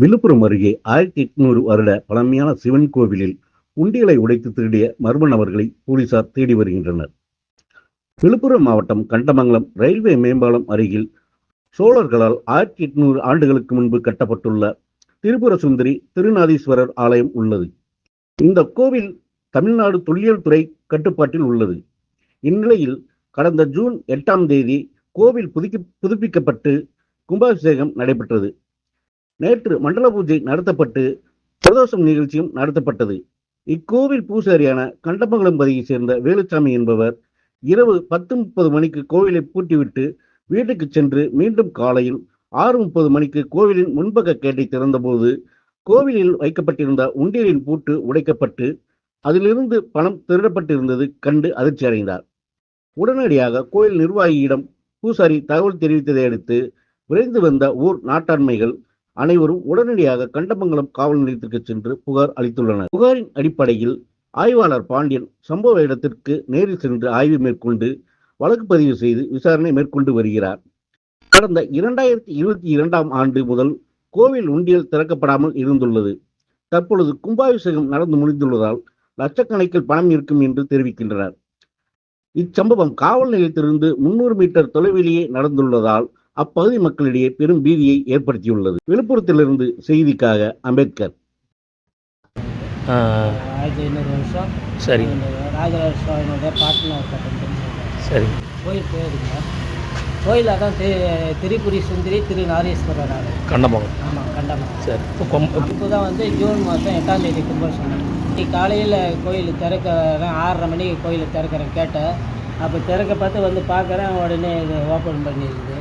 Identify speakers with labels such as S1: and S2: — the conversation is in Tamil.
S1: விழுப்புரம் அருகே ஆயிரத்தி எட்நூறு வருட பழமையான சிவன் கோவிலில் உண்டியலை உடைத்து திருடிய மர்ம நபர்களை போலீசார் தேடி வருகின்றனர். விழுப்புரம் மாவட்டம் கண்டமங்கலம் ரயில்வே மேம்பாலம் அருகில் சோழர்களால் ஆயிரத்தி எட்நூறு ஆண்டுகளுக்கு முன்பு கட்டப்பட்டுள்ள திரிபுர சுந்தரி திருநாதீஸ்வரர் ஆலயம் உள்ளது. இந்த கோவில் தமிழ்நாடு தொல்லியல் துறை கட்டுப்பாட்டில் உள்ளது. இந்நிலையில் கடந்த ஜூன் எட்டாம் தேதி கோவில் புதுக்கி புதுப்பிக்கப்பட்டு கும்பாபிஷேகம் நடைபெற்றது. நேற்று மண்டல பூஜை நடத்தப்பட்டு பிரதோஷம் நிகழ்ச்சியும் நடத்தப்பட்டது. இக்கோவில் பூசாரியான கண்டமங்கலம் பதியைச் சேர்ந்த வேலுச்சாமி என்பவர் இரவு பத்து முப்பது மணிக்கு கோவிலை பூட்டிவிட்டு வீட்டுக்கு சென்று மீண்டும் காலையில் ஆறு முப்பது மணிக்கு கோவிலின் முன்பக்க கேட்டை திறந்தபோது கோவிலில் வைக்கப்பட்டிருந்த உண்டியலின் பூட்டு உடைக்கப்பட்டு அதிலிருந்து பணம் திருடப்பட்டிருந்தது கண்டு அதிர்ச்சி அடைந்தார். உடனடியாக கோயில் நிர்வாகியிடம் பூசாரி தகவல் தெரிவித்ததை அடுத்து விரைந்து வந்த ஊர் நாட்டாண்மைகள் அனைவரும் உடனடியாக கண்டமங்கலம் காவல் நிலையத்திற்கு சென்று புகார் அளித்துள்ளனர். புகாரின் அடிப்படையில் ஆய்வாளர் பாண்டியன் சம்பவ இடத்திற்கு நேரில் சென்று ஆய்வு மேற்கொண்டு வழக்கு பதிவு செய்து விசாரணை மேற்கொண்டு வருகிறார். கடந்த இரண்டாயிரத்தி இருபத்தி இரண்டாம் ஆண்டு முதல் கோவில் உண்டியல் திறக்கப்படாமல் இருந்துள்ளது. தற்பொழுது கும்பாபிஷேகம் நடந்து முடிந்துள்ளதால் லட்சக்கணக்கில் பணம் இருக்கும் என்று தெரிவிக்கின்றனர். இச்சம்பவம் காவல் நிலையத்திலிருந்து முன்னூறு மீட்டர் தொலைவிலேயே நடந்துள்ளதால் அப்பகுதி மக்களிடையே பெரும் பீதியை ஏற்படுத்தியுள்ளது. விழுப்புரத்திலிருந்து செய்திக்காக அம்பேத்கர்.
S2: ஆ,
S3: ஆயிரத்தி ஐநூறு வருஷம்.
S2: சரி.
S3: ராஜராஜ சோழனுடைய பாட்டனார் கட்டணம்
S2: சரி.
S3: கோயில் போயிருங்க கோயில் அதான் தி திரிபுரி சுந்தரி திரு நாரீஸ்வரர் ஆலயம்
S2: கண்டமங்கலம்.
S3: ஆமாம் கண்டமா
S2: சரி. இப்போ
S3: இப்போ தான் வந்து ஜூன் மாதம் எட்டாம் தேதி கும்பாபிஷேகம் இன்னைக்கு காலையில் கோயில் திறக்கிறேன் ஆறரை மணிக்கு கோயில் திறக்கிறேன் கேட்டேன். அப்போ திறக்க பார்த்து வந்து பார்க்குறேன் உடனே இது ஓப்பன் பண்ணியிருக்குது